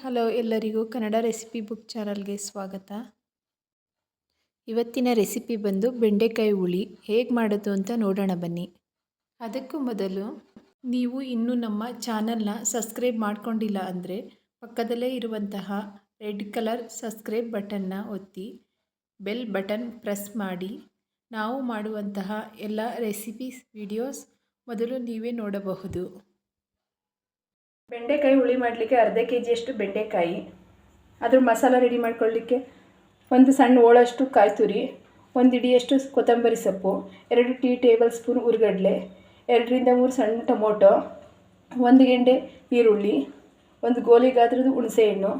Hello ಎಲ್ಲರಿಗೂ Kannada recipe book ಚಾನಲ್ಗೆ ಸ್ವಾಗತ. ಇವತ್ತಿನ ರೆಸಿಪಿ ಬಂದು ಬೆಂಡೆಕಾಯಿ ಹುಳಿ. ಹೇಗೆ ಮಾಡೋದು ಅಂತ ನೋಡೋಣ ಬನ್ನಿ. ಅದಕ್ಕೂ ಮೊದಲು ನೀವು ಇನ್ನೂ ನಮ್ಮ ಚಾನಲ್ನ ಸಬ್ಸ್ಕ್ರೈಬ್ ಮಾಡ್ಕೊಂಡಿಲ್ಲ ಅಂದರೆ ಪಕ್ಕದಲ್ಲೇ ಇರುವಂತಹ ರೆಡ್ ಕಲರ್ ಸಬ್ಸ್ಕ್ರೈಬ್ ಬಟನ್ನ ಒತ್ತಿ, ಬೆಲ್ ಬಟನ್ ಪ್ರೆಸ್ ಮಾಡಿ. ನಾವು ಮಾಡುವಂತಹ ಎಲ್ಲ ರೆಸಿಪೀಸ್, ವಿಡಿಯೋಸ್ ಮೊದಲು ನೀವೇ ನೋಡಬಹುದು. ಬೆಂಡೆಕಾಯಿ ಹುಳಿ ಮಾಡಲಿಕ್ಕೆ ಅರ್ಧ ಕೆ ಜಿಯಷ್ಟು ಬೆಂಡೆಕಾಯಿ. ಅದ್ರ ಮಸಾಲ ರೆಡಿ ಮಾಡ್ಕೊಳ್ಳಿಕ್ಕೆ ಒಂದು ಸಣ್ಣ ಓಳಷ್ಟು ಕಾಯಿ ತುರಿ ಒಂದು ಇಡಿಯಷ್ಟು ಕೊತ್ತಂಬರಿ ಸೊಪ್ಪು, ಎರಡು ಟೀ ಟೇಬಲ್ ಸ್ಪೂನ್ ಹುರ್ಗಡ್ಲೆ ಎರಡರಿಂದ ಮೂರು ಸಣ್ಣ ಟೊಮೊಟೊ, ಒಂದು ಗೆಂಡೆ ಈರುಳ್ಳಿ, ಒಂದು ಗೋಲಿ ಗಾತ್ರದ ಹುಣಸೆಹಣ್ಣು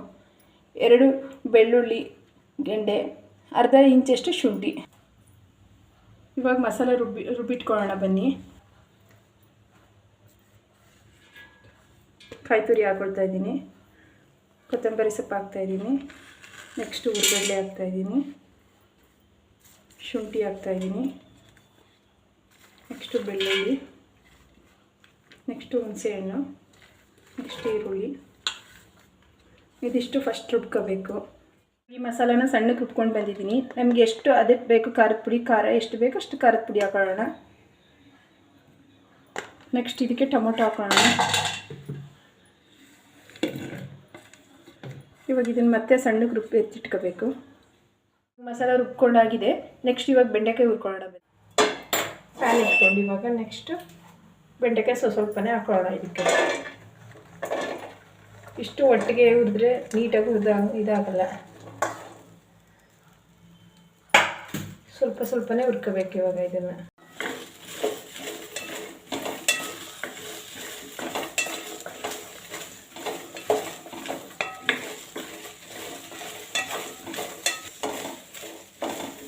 ಎರಡು ಬೆಳ್ಳುಳ್ಳಿ ಗೆಂಡೆ, ಅರ್ಧ ಇಂಚಷ್ಟು ಶುಂಠಿ. ಇವಾಗ ಮಸಾಲೆ ರುಬ್ಬಿ ರುಬ್ಬಿಟ್ಕೊಳ್ಳೋಣ ಬನ್ನಿ. ಕಾಯಿ ತುರಿ ಹಾಕೊಳ್ತಾ ಇದ್ದೀನಿ. ಕೊತ್ತಂಬರಿ ಸೊಪ್ಪು ಹಾಕ್ತಾಯಿದ್ದೀನಿ ನೆಕ್ಸ್ಟು ಹಾಕ್ತಾ ಇದ್ದೀನಿ. ಶುಂಠಿ ಹಾಕ್ತಾಯಿದ್ದೀನಿ ನೆಕ್ಸ್ಟು ಬೆಳ್ಳುಳ್ಳಿ. ನೆಕ್ಸ್ಟು ಹುಣಸೆಹಣ್ಣು. ನೆಕ್ಸ್ಟ್ ಈರುಳ್ಳಿ. ಇದಿಷ್ಟು ಫಸ್ಟ್ ರುಬ್ಕೋಬೇಕು. ಈ ಮಸಾಲಾನ ಸಣ್ಣಕ್ಕೆ ರುಬ್ಕೊಂಡು ಬಂದಿದ್ದೀನಿ. ನಮಗೆ ಎಷ್ಟು ಅದಕ್ಕೆ ಬೇಕು ಖಾರದ ಪುಡಿ, ಖಾರ ಎಷ್ಟು ಬೇಕು ಅಷ್ಟು ಖಾರದ ಪುಡಿ ಹಾಕೊಳ್ಳೋಣ. ನೆಕ್ಸ್ಟ್ ಇದಕ್ಕೆ ಟೊಮೊಟೊ ಹಾಕೊಳ್ಳೋಣ. ಇವಾಗ ಇದನ್ನು ಮತ್ತೆ ಸಣ್ಣಕ್ಕೆ ರುಬ್ಬಿ ಎತ್ತಿಟ್ಕೋಬೇಕು. ಮಸಾಲ ರುಬ್ಕೊಂಡಾಗಿದೆ. ನೆಕ್ಸ್ಟ್ ಇವಾಗ ಬೆಂಡೆಕಾಯಿ ಹುರ್ಕೊಳ್ಳೋಣ ಫ್ಯಾನ್ ಇಟ್ಕೊಂಡು ಇವಾಗ ನೆಕ್ಸ್ಟು ಬೆಂಡೆಕಾಯಿ ಸ್ವಲ್ಪ ಸ್ವಲ್ಪನೇ ಹಾಕೊಳ್ಳೋಣ ಇದಕ್ಕೆ. ಇಷ್ಟು ಒಟ್ಟಿಗೆ ಹುರಿದ್ರೆ ನೀಟಾಗಿ ಹುರಿದ ಇದಾಗಲ್ಲ. ಸ್ವಲ್ಪ ಸ್ವಲ್ಪನೇ ಹುರ್ಕೋಬೇಕು ಇವಾಗ ಇದನ್ನು.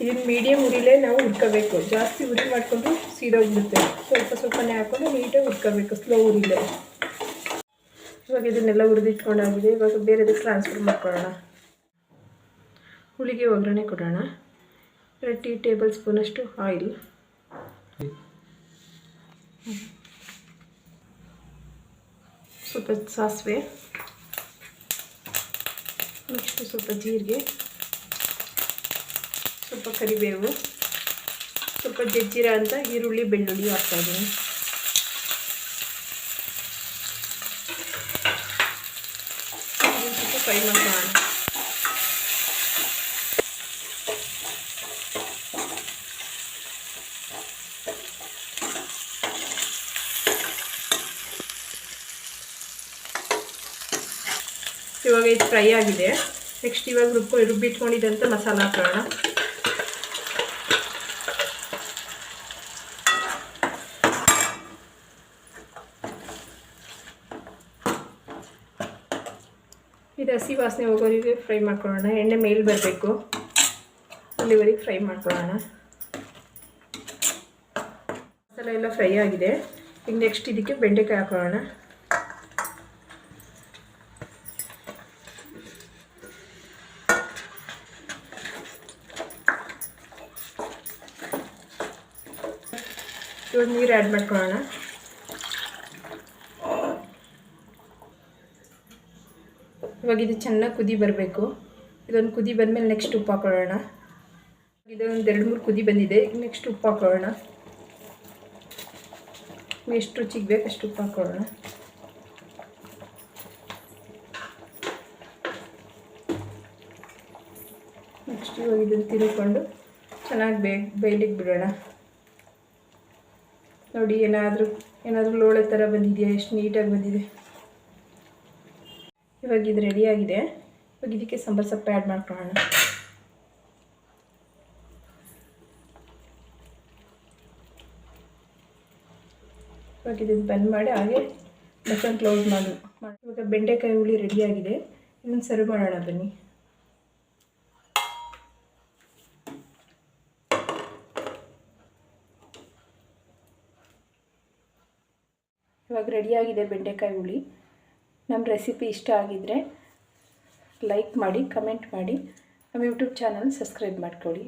ಇದನ್ನು ಮೀಡಿಯಮ್ ಉರಿಲೇ ನಾವು ಹುರ್ಕೋಬೇಕು ಜಾಸ್ತಿ ಉರಿ ಮಾಡಿಕೊಂಡು ಸೀದೋಗ್ಬಿಡುತ್ತೆ ಸ್ವಲ್ಪ ಸ್ವಲ್ಪನೇ ಹಾಕ್ಕೊಂಡು ನೀಟಾಗಿ ಹುರ್ಕೋಬೇಕು ಸ್ಲೋ ಉರಿಲೇ. ಇವಾಗ ಇದನ್ನೆಲ್ಲ ಉರಿದಿಟ್ಕೊಂಡಾಗಿದೆ. ಇವಾಗ ಬೇರೆದಕ್ಕೆ ಟ್ರಾನ್ಸ್ಫರ್ ಮಾಡ್ಕೊಳ್ಳೋಣ. ಹುಳಿಗೆ ಒಗ್ಗರಣೆ ಕೊಡೋಣ. ಎರಡು ಟೀ ಟೇಬಲ್ ಸ್ಪೂನಷ್ಟು ಆಯಿಲ್. ಸ್ವಲ್ಪ ಸಾಸಿವೆ. ನೆಕ್ಸ್ಟ್ ಸ್ವಲ್ಪ ಜೀರಿಗೆ. ಸ್ವಲ್ಪ ಕರಿಬೇವು, ಸ್ವಲ್ಪ ಜಜ್ಜಿರ ಅಂತ ಈರುಳ್ಳಿ, ಬೆಳ್ಳುಳ್ಳಿ ಹಾಕ್ತಾಯಿದ್ದೀನಿ ಸ್ವಲ್ಪ ಫ್ರೈ ಮಾಡೋಣ ಇವಾಗ ಇದು ಫ್ರೈ ಆಗಿದೆ. ನೆಕ್ಸ್ಟ್ ಇವಾಗ ರುಬ್ಬಿ ರುಬ್ಬಿಟ್ಕೊಂಡಿದ್ದಂಥ ಮಸಾಲ ಹಾಕೋಣ. ಇದು ಹಸಿ ವಾಸನೆ ಹೋಗೋರಿಗೆ ಫ್ರೈ ಮಾಡ್ಕೊಳ್ಳೋಣ. ಎಣ್ಣೆ ಮೇಲೆ ಬರಬೇಕು. ಅಲ್ಲಿವರೆಗೆ ಫ್ರೈ ಮಾಡ್ಕೊಳ್ಳೋಣ. ಮಸಾಲ ಎಲ್ಲ ಫ್ರೈ ಆಗಿದೆ. ಈಗ ನೆಕ್ಸ್ಟ್ ಇದಕ್ಕೆ ಬೆಂಡೆಕಾಯಿ ಹಾಕೊಳ್ಳೋಣ. ಇವಾಗ ನೀರು ಆ್ಯಡ್ ಮಾಡ್ಕೊಳ್ಳೋಣ. ಇವಾಗ ಇದು ಚೆನ್ನಾಗಿ ಕುದಿ ಬರಬೇಕು. ಇದೊಂದು ಕುದಿ ಬಂದಮೇಲೆ ನೆಕ್ಸ್ಟ್ ಉಪ್ಪು ಹಾಕೊಳ್ಳೋಣ. ಇದೊಂದು ಎರಡು ಮೂರು ಕುದಿ ಬಂದಿದೆ. ನೆಕ್ಸ್ಟ್ ಉಪ್ಪು ಹಾಕೊಳ್ಳೋಣ. ಎಷ್ಟು ರುಚಿಗೆ ಬೇಕು ಅಷ್ಟು ಉಪ್ಪು ಹಾಕೊಳ್ಳೋಣ. ನೆಕ್ಸ್ಟ್ ಇವಾಗ ಇದನ್ನು ತಿರುಕೊಂಡು ಚೆನ್ನಾಗಿ ಬೇ ಬೇಯಲಿಕ್ಕೆ ಬಿಡೋಣ. ನೋಡಿ, ಏನಾದರೂ ಏನಾದರೂ ಲೋಳೆ ಥರ ಬಂದಿದೆಯಾ? ಎಷ್ಟು ನೀಟಾಗಿ ಬಂದಿದೆ. ಇವಾಗ ಇದು ರೆಡಿಯಾಗಿದೆ ಇವಾಗ ಇದಕ್ಕೆ ಸಾಂಬಾರು ಸೊಪ್ಪು ಆ್ಯಡ್ ಮಾಡ್ಕೊಳ್ಳೋಣ. ಇವಾಗ ಇದನ್ನು ಬಂದ್ ಮಾಡಿ ಹಾಗೆ ಬಟನ್ ಕ್ಲೋಸ್ ಮಾಡಿ. ಇವಾಗ ಬೆಂಡೆಕಾಯಿ ಹುಳಿ ರೆಡಿಯಾಗಿದೆ ಇನ್ನೊಂದು ಸರ್ವ್ ಮಾಡೋಣ ಬನ್ನಿ. ಇವಾಗ ರೆಡಿಯಾಗಿದೆ ಬೆಂಡೆಕಾಯಿ ಹುಳಿ. ನಮ್ಮ ರೆಸಿಪಿ ಇಷ್ಟ ಆಗಿದ್ದರೆ ಲೈಕ್ ಮಾಡಿ ಕಮೆಂಟ್ ಮಾಡಿ. ನಮ್ಮ ಯೂಟ್ಯೂಬ್ ಚಾನಲ್ ಸಬ್ಸ್ಕ್ರೈಬ್ ಮಾಡ್ಕೊಳ್ಳಿ.